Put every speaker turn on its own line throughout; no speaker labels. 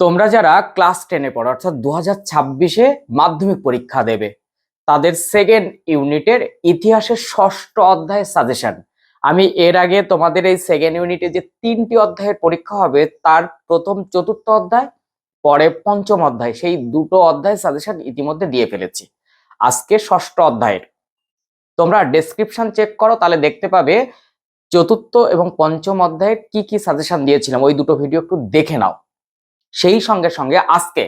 তোমরা যারা ক্লাস টেনে পড়ো, অর্থাৎ দু হাজার ছাব্বিশে মাধ্যমিক পরীক্ষা দেবে, তাদের সেকেন্ড ইউনিটের ইতিহাসের ষষ্ঠ অধ্যায়ের সাজেশন আমি এর আগে তোমাদের এই সেকেন্ড ইউনিটে যে তিনটি অধ্যায়ের পরীক্ষা হবে, তার প্রথম চতুর্থ অধ্যায়, পরে পঞ্চম অধ্যায়, সেই দুটো অধ্যায় সাজেশন ইতিমধ্যে দিয়ে ফেলেছি। আজকে ষষ্ঠ অধ্যায়ের। তোমরা ডেসক্রিপশন চেক করো, তাহলে দেখতে পাবে চতুর্থ এবং পঞ্চম অধ্যায়ের কি কি সাজেশন দিয়েছিলাম। ওই দুটো ভিডিও একটু দেখে নাও। সেই সঙ্গে সঙ্গে আজকে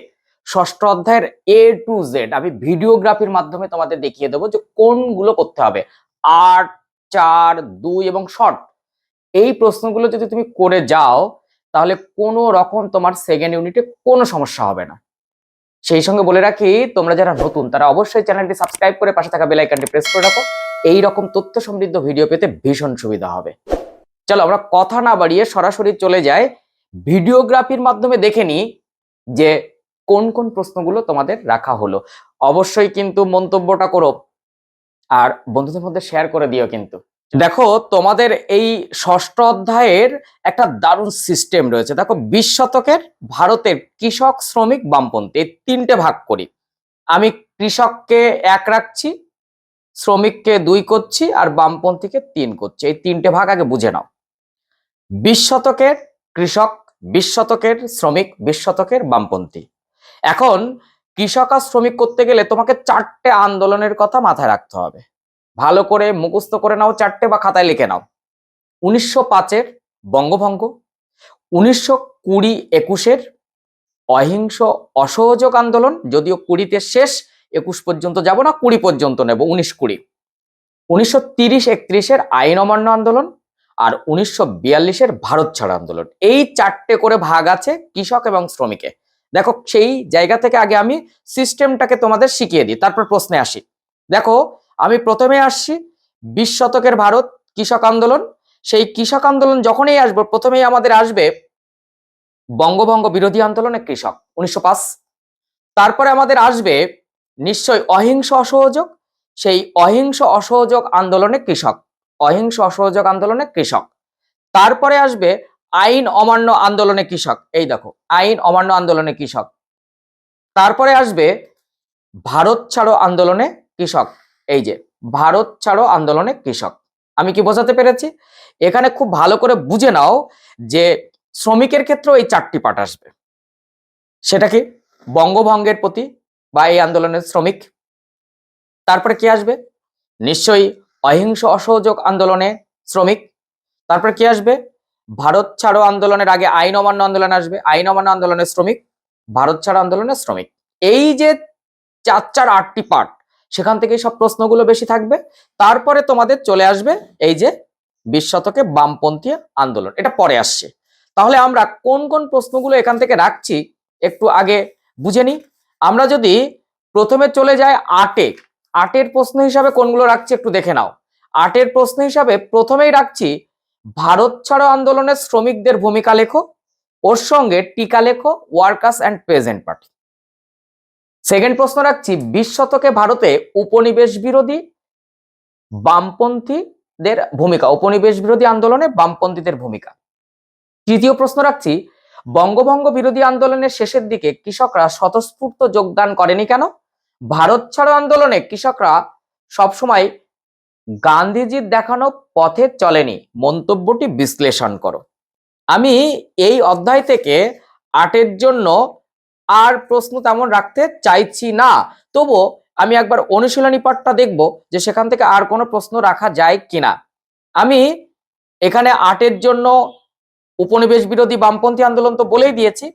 ষষ্ঠ অধ্যায়ের এ টু জেড আমি ভিডিওগ্রাফির মাধ্যমে তোমাদের দেখিয়ে দেবো যে কোনগুলো করতে হবে। আট, চার, দুই এবং শর্ট। এই প্রশ্নগুলো যদি তুমি করে যাও, তাহলে কোনো রকম তোমার সেকেন্ড ইউনিটে কোনো সমস্যা হবে না। সেই সঙ্গে বলে রাখি, তোমরা যারা নতুন, তারা অবশ্যই চ্যানেলটি সাবস্ক্রাইব করে পাশে থাকা বেল আইকনটি প্রেস করে রাখো। এই রকম তথ্য সমৃদ্ধ ভিডিও পেতে ভীষণ সুবিধা হবে। চলো আমরা কথা না বাড়িয়ে সরাসরি চলে যাই। ভিডিওগ্রাফির মাধ্যমে দেখে নিই যে কোন কোন প্রশ্নগুলো তোমাদের রাখা হলো। অবশ্যই কিন্তু মন্তব্যটা করো আর বন্ধুদের মধ্যে শেয়ার করে দিও কিন্তু। দেখো, তোমাদের এই ষষ্ঠ অধ্যায়ের একটা দারুণ সিস্টেম রয়েছে। দেখো, বিশ শতকের ভারতের কৃষক, শ্রমিক, বামপন্থী এই তিনটে ভাগ করি। আমি কৃষককে এক রাখছি, শ্রমিককে দুই করছি আর বামপন্থীকে তিন করছি। এই তিনটে ভাগ আগে বুঝে নাও। বিশ শতকের কৃষক বিশ শতকের শ্রমিক বিশ শতকের বামপন্থী। এখন কৃষক আর শ্রমিক করতে গেলে তোমাকে চারটে আন্দোলনের কথা মাথায় রাখতে হবে। ভালো করে মুখস্থ করে নাও চারটে বা খাতায় লিখে নাও। উনিশশো পাঁচের বঙ্গভঙ্গ, উনিশশো কুড়ি একুশের অহিংস অসহযোগ আন্দোলন, যদিও কুড়িতে শেষ, একুশ পর্যন্ত যাব না, কুড়ি পর্যন্ত নেব, উনিশ কুড়ি। উনিশশো তিরিশ একত্রিশের আইন অমান্য আন্দোলন আর উনিশশো বিয়াল্লিশের ভারত ছাড় আন্দোলন। এই চারটে করে ভাগ আছে কৃষক এবং শ্রমিকে। দেখো, সেই জায়গা থেকে আগে আমি সিস্টেমটাকে তোমাদের শিখিয়ে দিই, তারপর প্রশ্নে আসি। দেখো, আমি প্রথমে আসছি, বিশ শতকের ভারত, কৃষক আন্দোলন। সেই কৃষক আন্দোলন যখনই আসব, প্রথমেই আমাদের আসবে বঙ্গভঙ্গ বিরোধী আন্দোলনে কৃষক, উনিশশো পাঁচ। তারপরে আমাদের আসবে নিশ্চয় অহিংস অসহযোগ। সেই অহিংস অসহযোগ আন্দোলনে কৃষক। অহিংস অসহযোগ আন্দোলনে কৃষক। তারপরে আসবে আইন অমান্য আন্দোলনে কৃষক। এই দেখো, আইন অমান্য আন্দোলনে কৃষক। তারপরে আসবে ভারত ছাড়ো আন্দোলনে কৃষক। এই যে, ভারত ছাড়ো আন্দোলনে কৃষক। আমি কি বোঝাতে পেরেছি? এখানে খুব ভালো করে বুঝে নাও যে শ্রমিকের ক্ষেত্রেও এই চারটি পাঠ আসবে। সেটা কি? বঙ্গভঙ্গের প্রতি বা এই আন্দোলনের শ্রমিক। তারপরে কি আসবে? নিশ্চয়ই অহিংস অসহযোগ আন্দোলনে শ্রমিক। তারপরে কি আসবে? ভারত ছাড়ো আন্দোলনের আগে আইন অমান্য আন্দোলন আসবে। আইন অমান্য আন্দোলনের শ্রমিক, ভারত ছাড়ো আন্দোলনের শ্রমিক। এই যে চার চার আটটি পার্ট সেখান থেকে সব প্রশ্নগুলো বেশি থাকবে। তারপরে তোমাদের চলে আসবে এই যে বিশ শতকে বামপন্থী আন্দোলন। এটা পরে আসছে। তাহলে আমরা কোন কোন প্রশ্নগুলো এখান থেকে রাখছি একটু আগে বুঝে নিই। আমরা যদি প্রথমে চলে যাই আটে আটের প্রশ্ন হিসাবে কোনগুলো রাখছি একটু দেখে নাও। আটের প্রশ্ন হিসাবে প্রথমেই রাখছি, ভারত ছাড়ো আন্দোলনের শ্রমিকদের ভূমিকা লেখো, ওর সঙ্গে টিকা লেখো workers and present party second প্রশ্ন রাখছি, বিশ শতকে ভারতে উপনিবেশ বিরোধী বামপন্থীদের ভূমিকা, উপনিবেশ বিরোধী আন্দোলনে বামপন্থীদের ভূমিকা। তৃতীয় প্রশ্ন রাখছি, বঙ্গভঙ্গ বিরোধী আন্দোলনের শেষের দিকে কৃষকরা স্বতঃস্ফূর্ত যোগদান করেনি কেন? ভারত ছাড়ো আন্দোলনে কৃষকরা সবসময় গান্ধীজির দেখানো পথে চলেনি। মন্তব্যটি বিশ্লেষণ করো। আমি এই অধ্যায় থেকে আটের জন্য আর প্রশ্ন তেমন রাখতে চাইছি না। তবু আমি একবার অনুশীলনী পাঠটা দেখব যে সেখান থেকে আর কোনো প্রশ্ন রাখা যায় কিনা। আমি এখানে আটের জন্য উপনিবেশ বিরোধী বামপন্থী আন্দোলন তো বলেই দিয়েছি।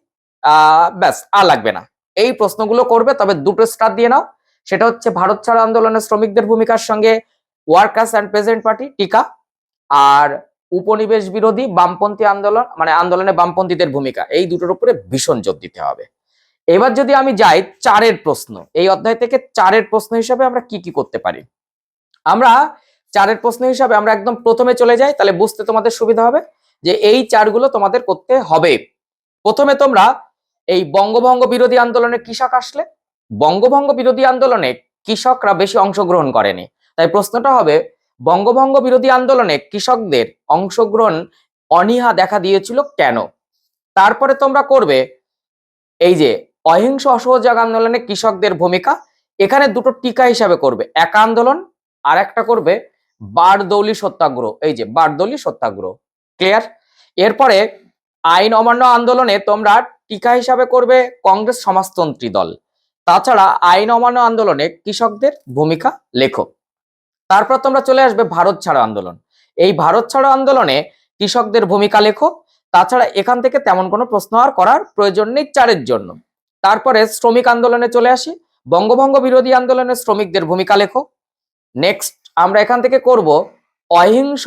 ব্যাস, আর লাগবে না। এই প্রশ্নগুলো করবে, তবে দুটো স্টার দিয়ে নাও। সেটা হচ্ছে ভারত ছাড়ো আন্দোলনের শ্রমিকদের ভূমিকার সঙ্গে ওয়ার্কার্স অ্যান্ড প্রেজেন্ট পার্টি, টিকা, আর উপনিবেশ বিরোধী বামপন্থী আন্দোলন মানে আন্দোলনে বামপন্থীদের ভূমিকা, এই দুটোর উপরে ভীষণ জোর দিতে হবে। এবার যদি আমি যাই চারের প্রশ্ন, এই অধ্যায় থেকে চারের প্রশ্ন হিসাবে আমরা কি কি করতে পারি? আমরা চারের প্রশ্ন হিসাবে আমরা একদম প্রথমে চলে যাই, তাহলে বুঝতে তোমাদের সুবিধা হবে যে এই চারগুলো তোমাদের করতে হবে। প্রথমে তোমরা এই বঙ্গভঙ্গ বিরোধী আন্দোলনে কৃষক আসলে? বঙ্গভঙ্গ বিরোধী আন্দোলনে কৃষকরা বেশি অংশগ্রহণ করেনি। তাই প্রশ্নটা হবে, বঙ্গভঙ্গ বিরোধী আন্দোলনে কৃষকদের অংশগ্রহণ অনীহা দেখা দিয়েছিল কেন? তারপরে তোমরা করবে, এই যে অহিংস অসহযোগ আন্দোলনে কৃষকদের ভূমিকা, এখানে দুটো টিকা হিসাবে করবে। এক আন্দোলন, আর একটা করবে বারদৌলি সত্যাগ্রহ। এই যে বারদৌলি সত্যাগ্রহ ক্লিয়ার এরপরে আইন অমান্য আন্দোলনে তোমরা টিকা হিসাবে করবে কংগ্রেস সমাজতন্ত্রী দল। তাছাড়া আইন অমান্য আন্দোলনে কৃষকদের ভূমিকা লেখো তারপর তোমরা চলে আসবে ভারত ছাড়ো আন্দোলন। এই ভারত ছাড়ো আন্দোলনে কৃষকদের ভূমিকা লেখো তাছাড়া এখান থেকে তেমন কোনো প্রশ্ন আর করার প্রয়োজন নেই চারের জন্য। তারপরে শ্রমিক আন্দোলনে চলে আসি। বঙ্গভঙ্গ বিরোধী আন্দোলনে শ্রমিকদের ভূমিকা লেখো নেক্সট আমরা এখান থেকে করব অহিংস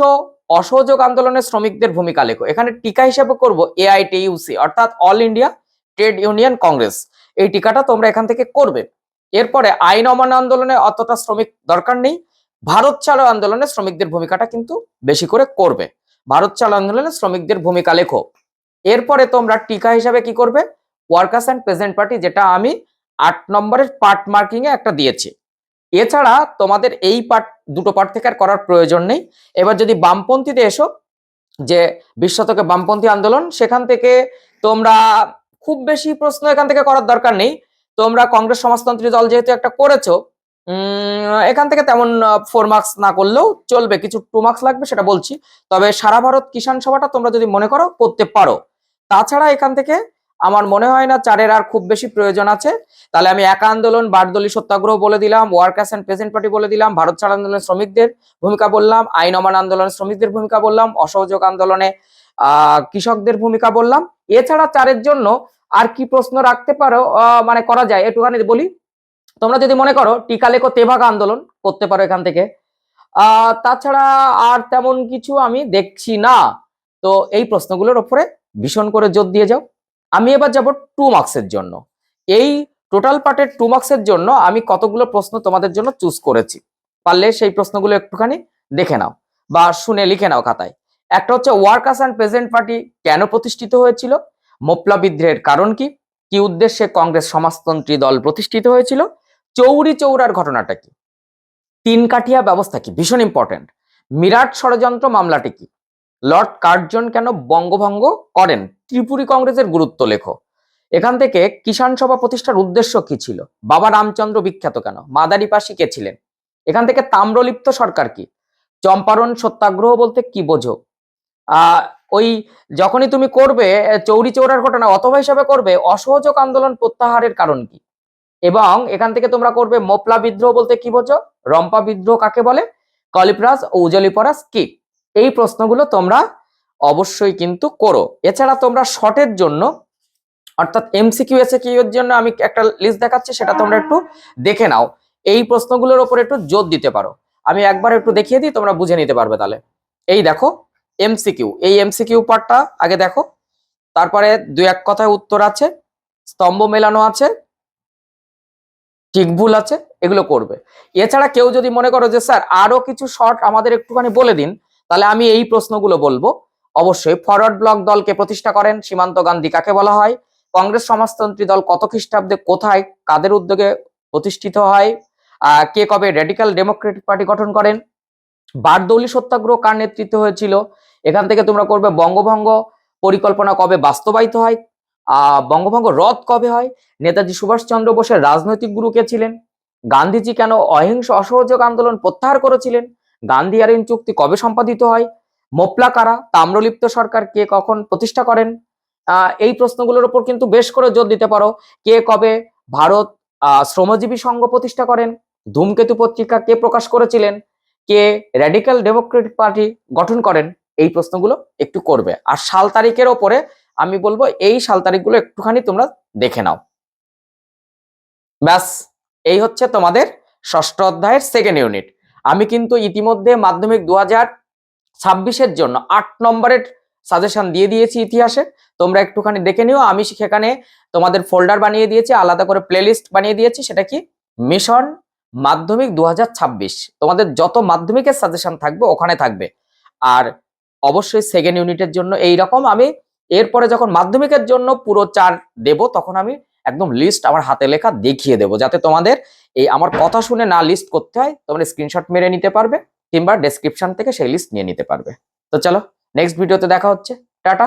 অসহযোগ আন্দোলনে শ্রমিকদের ভূমিকা লেখো। এখানে টিকা হিসেবে করব এআইটিইউসি অর্থাৎ all India trade union congress এই টিকাটা তোমরা এখান থেকে করবে। এরপরে আইন অমান্য আন্দোলনে অতটা শ্রমিক দরকার নেই। ভারত ছাড়ো আন্দোলনে শ্রমিকদের ভূমিকাটা কিন্তু বেশি করে করবে। ভারত ছাড়ো আন্দোলনে শ্রমিকদের ভূমিকা লেখো। এরপরে তোমরা টিকা হিসাবে কি করবে? ওয়ার্কার্স অ্যান্ড প্রেজেন্ট পার্টি যেটা আমি আট নম্বরের পার্ট মার্কিং এ একটা দিয়েছি। এছাড়া তোমাদের এই পার্ট দুটো পার্ট থেকে আর করার প্রয়োজন নেই। এবার যদি বামপন্থীতে এসো, যে বিশ শতকে বামপন্থী আন্দোলন, সেখান থেকে তোমরা খুব বেশি প্রশ্ন এখান থেকে করার দরকার নেই। তোমরা কংগ্রেস সমাজতন্ত্রী দল যেহেতু একটা করেছ এখান থেকে তেমন ফোর মার্কস না করলেও চলবে। কিছু টু মার্কস লাগবে, সেটা বলছি। তবে সারা ভারত কিষাণ সভাটা তোমরা যদি মনে করো, করতে পারো। তাছাড়া এখান থেকে আমার মনে হয় না চারের আর খুব বেশি প্রয়োজন আছে। তাহলে আমি একা আন্দোলন, বারদলি সত্যাগ্রহ বলে দিলাম ওয়ার্কার্স অ্যান্ড প্রেজেন্ট পার্টি বলে দিলাম, ভারত ছাড় আন্দোলনে শ্রমিকদের ভূমিকা বললাম, আইন অমান আন্দোলনে শ্রমিকদের ভূমিকা বললাম, অসহযোগ আন্দোলনে কৃষকদের ভূমিকা বললাম। এছাড়া চারের জন্য আর কি প্রশ্ন রাখতে পারো মানে করা যায়? একটুখানি বলি। তোমরা যদি মনে করো টিকা লেখো তেভাগা আন্দোলন করতে পারো এখান থেকে। তাছাড়া আর তেমন কিছু আমি দেখছি না। তো এই প্রশ্নগুলোর ওপরে ভীষণ করে জোর দিয়ে যাও। আমি এবার যাব টু মার্কসের জন্য। এই টোটাল পার্টের টু মার্কসের জন্য আমি কতগুলো প্রশ্ন তোমাদের জন্য চুজ করেছি? পারলে সেই প্রশ্নগুলো একটুখানি দেখে নাও বা শুনে লিখে নাও খাতায়। একটা হচ্ছে ওয়ার্কার্স অ্যান্ড প্রেজেন্ট পার্টি কেন প্রতিষ্ঠিত হয়েছিল? মোপলা বিদ্রোহের কারণ কি? কি উদ্দেশ্যে কংগ্রেস সমাজতন্ত্রী দল প্রতিষ্ঠিত হয়েছিল? চৌরি চৌরার ঘটনাটা কি? তিন কাঠিয়া ব্যবস্থা কি? ভীষণ ইম্পর্টেন্ট মিরাট ষড়যন্ত্র মামলাটি কি? লর্ড কার্জন কেন বঙ্গভঙ্গ করেন? ত্রিপুরী কংগ্রেসের গুরুত্ব লেখো। এখান থেকে কিষাণ সভা প্রতিষ্ঠার উদ্দেশ্য কি ছিল? বাবা রামচন্দ্র বিখ্যাত কেন? মাদারি পাশি কে ছিলেন? এখান থেকে তাম্রলিপ্ত সরকার কি? চম্পারণ সত্যাগ্রহ বলতে কি বোঝো? ওই যখনই তুমি করবে চৌরি চৌরার ঘটনা অথবা হিসাবে করবে, অসহযোগ আন্দোলন প্রত্যাহারের কারণ কি? এবং এখান থেকে তোমরা করবে মোপলা বিদ্রোহ বলতে কি বোঝো? রম্পা বিদ্রোহ কাকে বলে? কলিপরাজ ও উজলিপরাজ কি? এই প্রশ্নগুলো তোমরা অবশ্যই কিন্তু করো। এছাড়া তোমরা শর্টের জন্য, অর্থাৎ এমসিকিউ এসিকিউ এর জন্য আমি একটা লিস্ট দেখাচ্ছি, সেটা তোমরা একটু দেখে নাও। এই প্রশ্নগুলোর উপর একটু জোর দিতে পারো। আমি একবার একটু দেখিয়ে দিই, তোমরা বুঝে নিতে পারবে তাহলে। এই দেখো এমসিকিউ এই এমসিকিউ পার্টটা আগে দেখো। তারপরে দুই এক কথায় উত্তর আছে, স্তম্ভ মেলানো আছে, ঠিক ভুল আছে, এগুলো করবে। এছাড়া কেউ যদি মনে করো যে, স্যার, আরও কিছু শর্ট আমাদের একটুখানি বলে দিন। তাহলে আমি এই প্রশ্নগুলো বলব। অবশ্যই ফরওয়ার্ড ব্লক দলকে প্রতিষ্ঠা করেন, সীমান্ত গান্ধী কাকে বলা হয়? কংগ্রেস সমাজতন্ত্রী দল কত খ্রিস্টাব্দে কোথায়, কাদের উদ্যোগে প্রতিষ্ঠিত হয়? কে কবে রেডিক্যাল ডেমোক্রেটিক পার্টি গঠন করেন? বারদৌলি সত্যাগ্রহ কার নেতৃত্বে হয়েছিল? এখান থেকে তোমরা করবে বঙ্গভঙ্গ পরিকল্পনা কবে বাস্তবায়িত হয়? বঙ্গভঙ্গ রদ কবে হয়? নেতাজি সুভাষচন্দ্র বোসের রাজনৈতিক গুরু কে ছিলেন? গান্ধীজি কেন অহিংস অসহযোগ আন্দোলন প্রত্যাহার করেছিলেন? গান্ধী আইন চুক্তি কবে সম্পাদিত হয়? মোপলা কারা? তাম্রলিপ্ত সরকার কে কখন প্রতিষ্ঠা করেন? এই প্রশ্নগুলোর উপর কিন্তু বেশ করে জোর দিতে পারো। কে কবে ভারত শ্রমজীবী সংঘ প্রতিষ্ঠা করেন? ধূমকেতু পত্রিকা কে প্রকাশ করেছিলেন? কে র্যাডিক্যাল ডেমোক্রেটিক পার্টি গঠন করেন? এই প্রশ্নগুলো একটু করবে। আর সাল তারিখের ওপরে আমি বলব, এই সাল তারিখগুলো একটুখানি তোমরা দেখে নাও। ব্যাস, এই হচ্ছে তোমাদের ষষ্ঠ অধ্যায়ের সেকেন্ড ইউনিট আমি কিন্তু ইতিমধ্যে মাধ্যমিক দু হাজার ছাব্বিশের জন্য আট নম্বরের সাজেশন দিয়ে দিয়েছি ইতিহাসে। তোমরা একটুখানি দেখে নিও, আমি সেখানে তোমাদের ফোল্ডার বানিয়ে দিয়েছি, আলাদা করে প্লেলিস্ট বানিয়ে দিয়েছি, সেটা কি? মিশন মাধ্যমিক দু হাজার ছাব্বিশ। তোমাদের যত মাধ্যমিকের সাজেশন থাকবে, ওখানে থাকবে। আর অবশ্যই সেকেন্ড ইউনিটের জন্য এই রকম আমি, এরপরে যখন মাধ্যমিকের জন্য পুরো চার দেব, তখন আমি একদম লিস্ট আমার হাতে লেখা দেখিয়ে দেবো, যাতে তোমাদের এই আমার কথা শুনে না লিস্ট করতে হয়, তোমরা স্ক্রিনশট মেরে নিতে পারবে কিংবা ডেসক্রিপশন থেকে সেই লিস্ট নিয়ে নিতে পারবে। তো চলো নেক্সট ভিডিওতে দেখা হচ্ছে, টাটা!